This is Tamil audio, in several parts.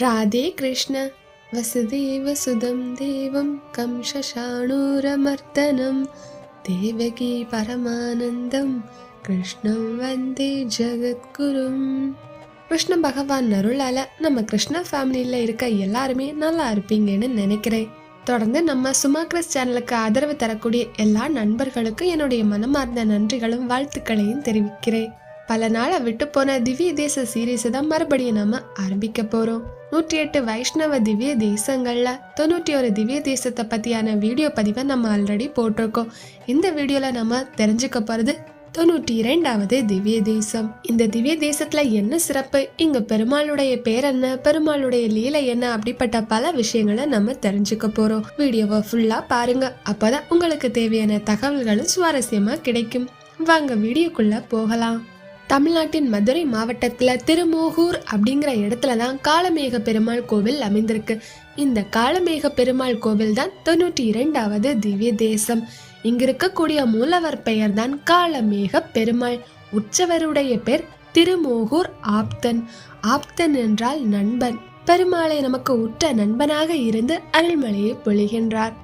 ராதே கிருஷ்ண வசுதேவ சுதம் தேவம் கம்சசாணூரமர்த்தனம் தேவகி பரமானந்தம் கிருஷ்ணம் வந்தே ஜகத்குரும் கிருஷ்ண பகவான் அருளால நம்ம கிருஷ்ணா ஃபேமிலியில் இருக்க எல்லாருமே நல்லா இருப்பீங்கன்னு நினைக்கிறேன். தொடர்ந்து நம்ம சுமா கிறிஸ் சேனலுக்கு ஆதரவு தரக்கூடிய எல்லா நண்பர்களுக்கும் என்னுடைய மனமார்ந்த நன்றிகளும் வாழ்த்துக்களையும் தெரிவிக்கிறேன். பல நாளை விட்டு போன திவ்ய தேச சீரீஸை தான் மறுபடியும் நாம ஆரம்பிக்க போறோம். நூற்றி எட்டு வைஷ்ணவ திவ்ய தேசங்கள்ல தொண்ணூற்றி ஒரு திவ்ய தேசத்தை பத்தியான வீடியோ பதிவை நம்ம ஆல்ரெடி போட்டிருக்கோம். இந்த வீடியோல நம்ம தெரிஞ்சுக்க போறது தொண்ணூற்றி இரண்டாவது திவ்ய தேசம். இந்த திவ்ய தேசத்துல என்ன சிறப்பு? இங்க பெருமாளுடைய பேர் என்ன? பெருமாளுடைய லீலை என்ன? அப்படிப்பட்ட பல விஷயங்களை நம்ம தெரிஞ்சுக்க போறோம். வீடியோவை ஃபுல்லா பாருங்க. அப்பதான் உங்களுக்கு தேவையான தகவல்களும் சுவாரஸ்யமா கிடைக்கும். வாங்க வீடியோக்குள்ள போகலாம். தமிழ்நாட்டின் மதுரை மாவட்டத்தில் திருமோகூர் அப்படிங்கிற இடத்துல தான் காளமேக பெருமாள் கோவில் அமைந்திருக்கு. இந்த காளமேக பெருமாள் கோவில் தான் தொண்ணூற்றி இரண்டாவது திவ்ய தேசம். இங்க இருக்கக்கூடிய மூலவர் பெயர் தான் காலமேக பெருமாள் உற்சவருடைய பேர் திருமோகூர் ஆப்தன். ஆப்தன் என்றால் நண்பன். பெருமாளை நமக்கு உற்ற நண்பனாக இருந்து அருள்மலையை பொழிகின்றார்.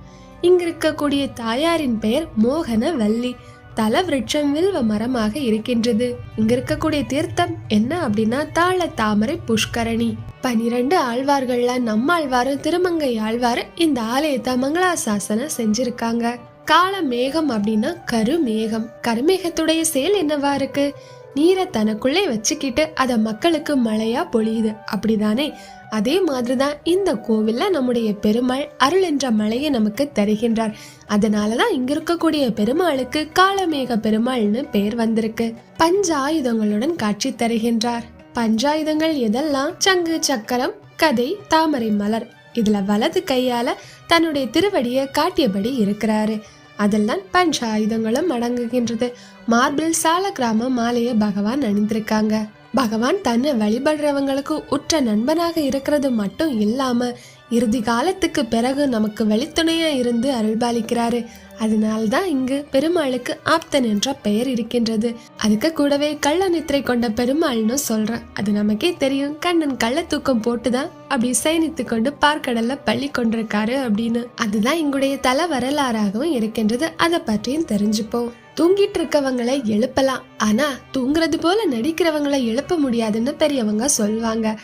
இங்கிருக்கக்கூடிய தாயாரின் பெயர் மோகன வள்ளி தல விருட்சம் வில்வ மரமாக இருக்கின்றது. இங்க இருக்கக்கூடிய தீர்த்தம் என்ன அப்படின்னா தாழ தாமரை புஷ்கரணி. பனிரெண்டு ஆழ்வார்கள்ல நம்ம ஆழ்வாரும் திருமங்கை ஆழ்வாரு இந்த ஆலயத்தை மங்களாசாசனம் செஞ்சிருக்காங்க. கால மேகம் அப்படின்னா கருமேகம். கருமேகத்துடைய செயல் என்னவா இருக்கு? நீரை தனக்குள்ளே வச்சுக்கிட்டு அதை மக்களுக்கு மழையா பொழியுது. அப்படிதானே? அதே மாதிரிதான் இந்த கோவில்ல நம்முடைய பெருமாள் அருள் என்ற மலையை நமக்கு தருகின்றார். அதனாலதான் இங்க இருக்கக்கூடிய பெருமாளுக்கு காலமேக பெருமாள்னு பெயர் வந்திருக்கு. பஞ்ச ஆயுதங்களுடன் காட்சி தருகின்றார். பஞ்சாயுதங்கள் எதெல்லாம்? சங்கு சக்கரம் கதை தாமரை மலர். இதுல வலது கையால தன்னுடைய திருவடியை காட்டியபடி இருக்கிறாரு. அதெல்லாம் பஞ்ச ஆயுதங்களும் அடங்குகின்றது. மார்பிள் சால கிராம மாலையை பகவான் அணிந்திருக்காங்க. பகவான் தன்னை வழிபடுறவங்களுக்கு உற்ற நண்பனாக இருக்கிறது மட்டும் இல்லாம இறுதி காலத்துக்கு பிறகு நமக்கு வழித்துணையாக இருந்து அருள்பாலிக்கிறாரு. அதனால்தான் இங்கு பெருமாளுக்கு ஆப்தன் என்ற பெயர் இருக்கின்றது. அதுக்கு கூடவே கள்ள நித்திரை கொண்ட பெருமாள்னு சொல்றேன் அது நமக்கே தெரியும். கண்ணன் கள்ள தூக்கம் போட்டுதான் அப்படி சயனித்து கொண்டு பார்க்கடல்ல பள்ளி கொண்டிருக்காரு அப்படின்னு. அதுதான் இங்குடைய தல வரலாறாகவும் இருக்கின்றது. அதை பற்றியும் தெரிஞ்சுப்போம். தூங்கிட்டு இருக்கவங்களை எழுப்பலாம். ஆனா தூங்குறது போல நடிக்கிறவங்களை எழுப்ப முடியாதுன்னு பெரியவங்க சொல்வாங்க.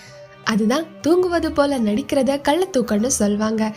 அதுதான் தூங்குவது போல நடிக்கிறத கள்ளத்தூக்கன்னு சொல்வாங்க.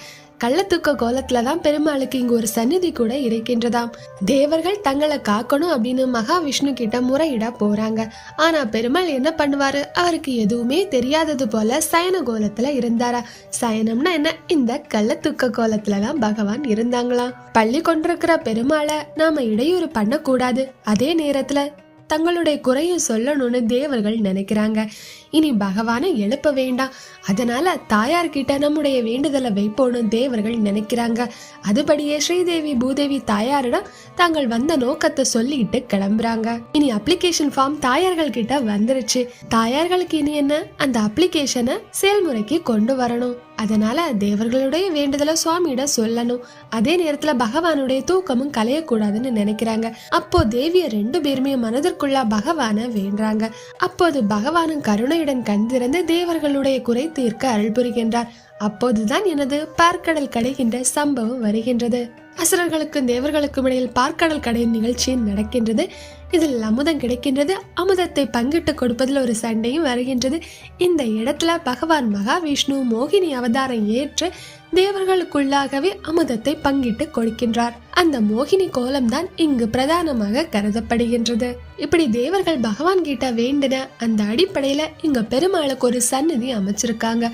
கள்ளத்தூக்க கோலத்துல தான் பெருமாளுக்கு இங்க ஒரு சந்நிதி கூட இருக்கின்றதாம். தேவர்கள் தங்களை காக்கணும் அப்படின்னு மகாவிஷ்ணு கிட்ட முறையிட போறாங்க. ஆனா பெருமாள் என்ன பண்ணுவாரு? அவருக்கு எதுவுமே தெரியாதது போல சயன கோலத்துல இருந்தாரா? சயனம்னா என்ன? இந்த கள்ளத்தூக்க கோலத்துல தான் பகவான் இருந்தாங்களாம். பள்ளி கொண்டிருக்கிற பெருமாளை நாம இடையூறு பண்ணக்கூடாது. அதே நேரத்துல தங்களுடைய குறையும் சொல்லணும்னு தேவர்கள் நினைக்கிறாங்க. இனி பகவானை எழுப்ப வேண்டாம். அதனால தாயார்கிட்ட நம்முடைய வேண்டுதலை வைப்போன்னு தேவர்கள் நினைக்கிறாங்க. அதுபடியே ஸ்ரீதேவி பூதேவி தாயாரிடம் தாங்கள் வந்த நோக்கத்தை சொல்லிட்டு கிளம்புறாங்க. இனி அப்ளிகேஷன் ஃபார்ம் தாயார்கள் கிட்ட வந்துருச்சு. தாயார்களுக்கு இனி என்ன? அந்த அப்ளிகேஷனை செயல்முறைக்கு கொண்டு வரணும். அதனால தேவர்களுடைய வேண்டுதலை சுவாமியிடம் சொல்லணும். அதே நேரத்துல பகவானுடைய தூக்கமும் கலையக்கூடாதுன்னு நினைக்கிறாங்க. அப்போ தேவிய ரெண்டு பேருமே மனதிற்குள்ள பகவான வேண்டாங்க அப்போது பகவானும் கருணையுடன் கண் திறந்து தேவர்களுடைய குறை தீர்க்க அருள் புரிகின்றார். அப்போதுதான் எனது பார்க்கடல் கடைகின்ற சம்பவம் வருகின்றது. அசுரர்களுக்கும் தேவர்களுக்கும் இடையில் பார்க்கடல் கடை நிகழ்ச்சி நடக்கின்றது. இதில் அமுதம் கிடைக்கின்றது. அமுதத்தை பங்கிட்டு கொடுப்பதில் ஒரு சண்டையும் வருகின்றது. இந்த இடத்துல பகவான் மகாவிஷ்ணு மோகினி அவதாரம் ஏற்று தேவர்களுக்குள்ளாகவே அமுதத்தை பங்கிட்டு கொடுக்கின்றார். அந்த மோகினி கோலம்தான் இங்கு பிரதானமாக கருதப்படுகின்றது. இப்படி தேவர்கள் பகவான் கிட்ட வேண்டின அந்த அடிப்படையில இங்க பெருமாளுக்கு ஒரு சன்னதி அமைச்சிருக்காங்க.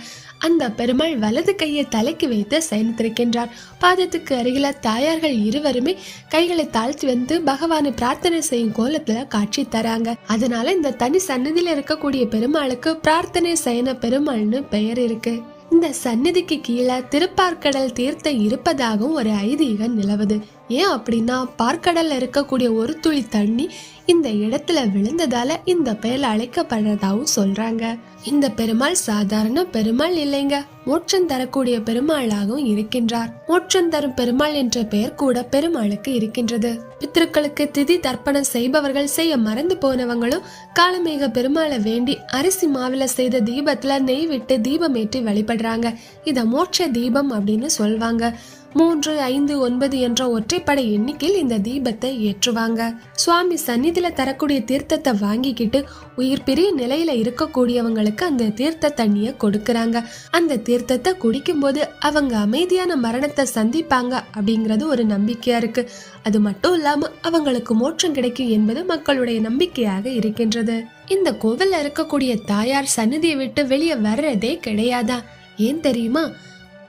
அந்த பெருமாள் வலது கையை தலைக்கு வைத்து சயனித்திருக்கின்றார் பாதத்துக்கு அருகில தாயார்கள் இருவருமே கைகளை தாழ்த்தி வந்து பகவானை பிரார்த்தனை செய்யும் கோலத்துல காட்சி தராங்க. அதனால இந்த தனி சன்னதியில இருக்கக்கூடிய பெருமாளுக்கு பிரார்த்தனை சயன பெருமாள்னு பெயர் இருக்கு. இந்த சந்நிதிக்கு கீழே திருப்பார்கடல் தீர்த்தம் இருப்பதாகவும் ஒரு ஐதீகம் நிலவுது. ஏன் அப்படின்னா பார்க்கடல்ல இருக்கக்கூடிய ஒரு துளி தண்ணி இந்த இடத்துல விழுந்ததால இந்த பெயர் அழைக்கப்படுறதாகவும் சொல்றாங்க. இந்த பெருமாள் சாதாரண பெருமாள் இல்லைங்க. மோட்சம் தரக்கூடிய பெருமாளாகவும் இருக்கின்றார். மோட்சம் தரும் பெருமாள் என்ற பெயர் கூட பெருமாளுக்கு இருக்கின்றது. பித்திருக்களுக்கு திதி தர்ப்பணம் செய்பவர்கள் செய்ய மறந்து போனவங்களும் காலமேக பெருமாளை வேண்டி அரிசி மாவில செய்த தீபத்துல நெய் விட்டு தீபம் ஏற்றி வழிபடுறாங்க. இத மோட்ச தீபம் அப்படின்னு சொல்வாங்க. மூன்று ஐந்து ஒன்பது என்ற ஒற்றைப்படை எண்ணிக்கையில் இந்த தீபத்தை ஏற்றுவாங்க. சுவாமி சந்நிதியில தரக்கூடிய தீர்த்தத்தை வாங்கிக்கிட்டு உயிர் பெரிய நிலையில இருக்கக்கூடியவங்களுக்கு அந்த தீர்த்த தண்ணிய கொடுக்கறாங்க. அந்த தீர்த்தத்தை குடிக்கும்போது அவங்க அமைதியான மரணத்தை சந்திப்பாங்க அப்படிங்கிறது ஒரு நம்பிக்கையா இருக்கு. அது மட்டும் இல்லாம அவங்களுக்கு மோட்சம் கிடைக்கும் என்பது மக்களுடைய நம்பிக்கையாக இருக்கின்றது. இந்த கோவில்ல இருக்கக்கூடிய தாயார் சன்னதியை விட்டு வெளியே வர்றதே கிடையாதா? ஏன் தெரியுமா?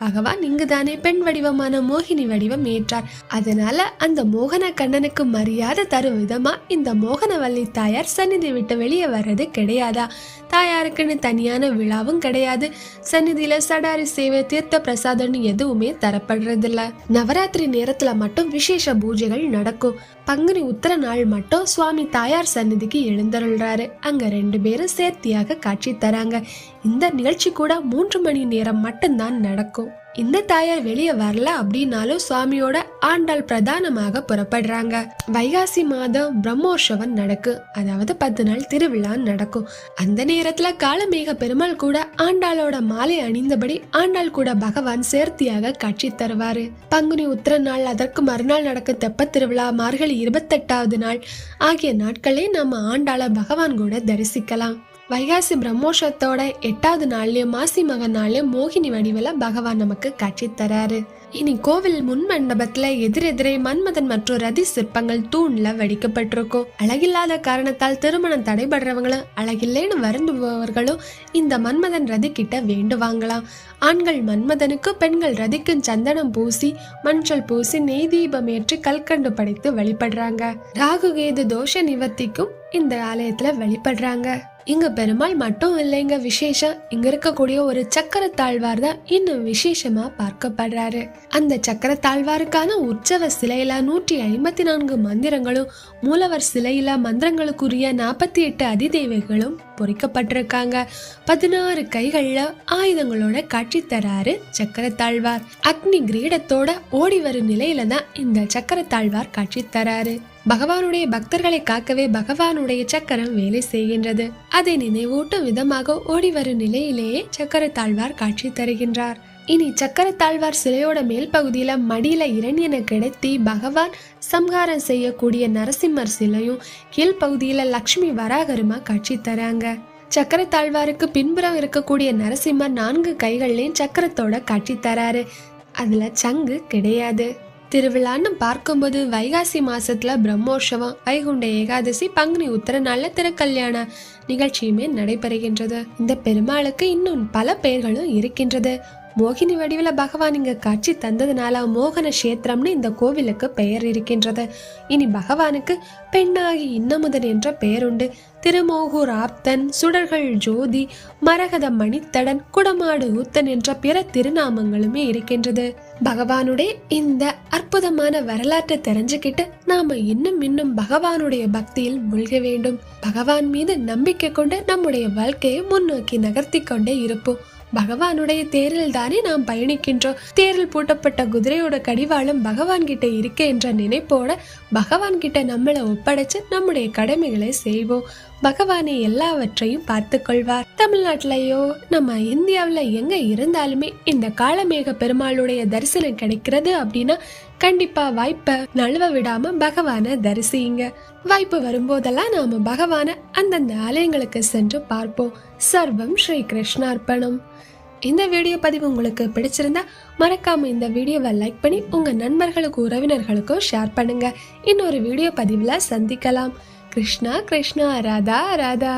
பகவான் இங்குதானே பெண் வடிவமான மோகினி வடிவம் ஏற்றார். அதனால அந்த மோகன கண்ணனுக்கு மரியாதை தரும் விதமா இந்த மோகனவல்லி தாயார் சந்நிதி விட்டு வெளியே வர்றது கிடையாதா? தாயாருக்குன்னு தனியான விழாவும் கிடையாது. சந்நிதியில சடாரி சேவை தீர்த்த பிரசாதம்னு எதுவுமே தரப்படுறதில்ல. நவராத்திரி நேரத்துல மட்டும் விசேஷ பூஜைகள் நடக்கும். பங்குனி உத்தர நாள் மட்டும் சுவாமி தாயார் சந்நிதிக்கு எழுந்தருள்றாரு. அங்க ரெண்டு பேரும் சேர்த்தியாக காட்சி தராங்க. இந்த நிகழ்ச்சி கூட மூன்று மணி நேரம் மட்டும்தான் நடக்கும். இந்த தாயார் வெளியே வரல அப்படின்னாலும் சுவாமியோட ஆண்டாள் பிரதானமாக புறப்படுறாங்க. வைகாசி மாதம் பிரம்மோற்சவம் நடக்கும் அதாவது பத்து நாள் திருவிழா நடக்கும். அந்த நேரத்துல காலமேக பெருமாள் கூட ஆண்டாளோட மாலை அணிந்தபடி ஆண்டாள் கூட பகவான் சேர்த்தியாக காட்சி தருவாரு. பங்குனி உத்திர நாள் அதற்கு மறுநாள் நடக்கும் தெப்ப திருவிழா மார்கழி இருபத்தெட்டாவது நாள் ஆகிய நாட்களே நம்ம ஆண்டாள பகவான் கூட தரிசிக்கலாம். வைகாசி பிரம்மோஷத்தோட எட்டாவது நாள்லயும் மாசி மக நாள்லயும் மோகினி வடிவில பகவான் நமக்கு காட்சி தராரு. இனி கோவில் முன் மண்டபத்துல எதிரெதிரே மன்மதன் மற்றும் ரதி சிற்பங்கள் தூண்ல வடிக்கப்பட்டிருக்கும். அழகில்லாத காரணத்தால் திருமணம் தடைபடுறவங்களும் அழகில்லைன்னு வருந்துபவர்களும் இந்த மன்மதன் ரதி கிட்ட வேண்டுவாங்களாம் ஆண்கள் மன்மதனுக்கு பெண்கள் ரதிக்கும் சந்தனம் பூசி மஞ்சள் பூசி நெய் தீபம் ஏற்றி கல்கண்டு படைத்து வழிபடுறாங்க. ராகு கேது தோஷ நிவர்த்திக்கும் இந்த ஆலயத்துல வழிபடுறாங்க. இங்க பெருமாள் மட்டும் இல்லைங்க விசேஷம். இங்க இருக்கக்கூடிய ஒரு சக்கர தாழ்வார் தான் இன்னும் விசேஷமா பார்க்கப்படுறாரு. அந்த சக்கர தாழ்வாருக்கான உற்சவ சிலையில நூற்றி ஐம்பத்தி நான்கு மந்திரங்களும் மூலவர் சிலையில மந்திரங்களுக்குரிய நாற்பத்தி எட்டு அதிதேவைகளும் பொறிக்கப்பட்டிருக்காங்க. பதினாறு கைகள்ல ஆயுதங்களோட காட்சி தராரு சக்கரத்தாழ்வார். அக்னி கிரீடத்தோட ஓடி வரும் நிலையில தான் இந்த சக்கர தாழ்வார் காட்சி தராரு. பகவானுடைய பக்தர்களை காக்கவே பகவானுடைய சக்கரம் வேலை செய்கின்றது. அதை நினைவூட்டும் விதமாக ஓடி வரும் நிலையிலேயே சக்கரத்தாழ்வார் காட்சி தருகின்றார். இனி சக்கரத்தாழ்வார் சிலையோட மேல் பகுதியில மடியில இரணியனை கிடத்தி பகவான் சம்ஹாரம் செய்யக்கூடிய நரசிம்மர் சிலையும் கீழ்ப்பகுதியில லக்ஷ்மி வராகருமா காட்சி தராங்க. சக்கரத்தாழ்வாருக்கு பின்புறம் இருக்கக்கூடிய நரசிம்மர் நான்கு கைகள்லையும் சக்கரத்தோட காட்சி தராரு. அதுல சங்கு கிடையாது. திருவிழான்னு பார்க்கும்போது வைகாசி மாசத்துல பிரம்மோற்சவம் வைகுண்ட ஏகாதசி பங்குனி உத்தர நாள்ல திருக்கல்யாண நிகழ்ச்சியுமே நடைபெறுகின்றது. இந்த பெருமாளுக்கு இன்னும் பல பெயர்களும் இருக்கின்றது. மோகினி வடிவில் பகவான் இங்க காட்சி தந்ததுனால மோகன கஷேத்திரம்னு இந்த கோவிலுக்கு பெயர் இருக்கின்றது. இனி பகவானுக்கு பெண்ணாகி இன்னமுதன் என்ற பெயருண்டு. திருமோகூர் ஆப்தன் சுடர்கள் ஜோதி மரகத மணித்தடன் குடமாடு ஊத்தன் என்ற பிற திருநாமங்களுமே இருக்கின்றது. பகவானுடைய இந்த அற்புதமான வரலாற்றை தெரிஞ்சுக்கிட்டு நாம இன்னும் இன்னும் பகவானுடைய பக்தியில் மூழ்க வேண்டும். பகவான் மீது நம்பிக்கை கொண்டு நம்முடைய வாழ்க்கையை முன்னோக்கி நகர்த்தி கொண்டே இருப்போம். பகவானுடைய தேரில் தானே நாம் பயணிக்கின்றோம். தேரில் பூட்டப்பட்ட குதிரையோட கடிவாளம் பகவான் கிட்ட இருக்க என்ற நினைப்போட பகவான் கிட்ட நம்மளை ஒப்படைச்சு நம்முடைய கடமைகளை செய்வோம். பகவானை எல்லாவற்றையும் பார்த்து கொள்வார். தமிழ்நாட்டிலயோ நம்ம இந்தியாவில் எங்க இருந்தாலுமே இந்த காலமேக பெருமாளுடைய தரிசனம் கிடைக்கிறது அப்படின்னா கண்டிப்பா வாய்ப்பை நழுவ விடாம பகவானை தரிசிங்க வாய்ப்பு வரும்போதெல்லாம் நாம பகவானை அந்தந்த ஆலயங்களுக்கு சென்று பார்ப்போம். சர்வம் ஸ்ரீ கிருஷ்ணார்ப்பணம். இந்த வீடியோ பதிவு உங்களுக்கு பிடிச்சிருந்தா மறக்காம இந்த வீடியோவை லைக் பண்ணி உங்க நண்பர்களுக்கும் உறவினர்களுக்கும் ஷேர் பண்ணுங்க. இன்னொரு வீடியோ பதிவுல சந்திக்கலாம். கிருஷ்ணா கிருஷ்ணா ராதா ராதா.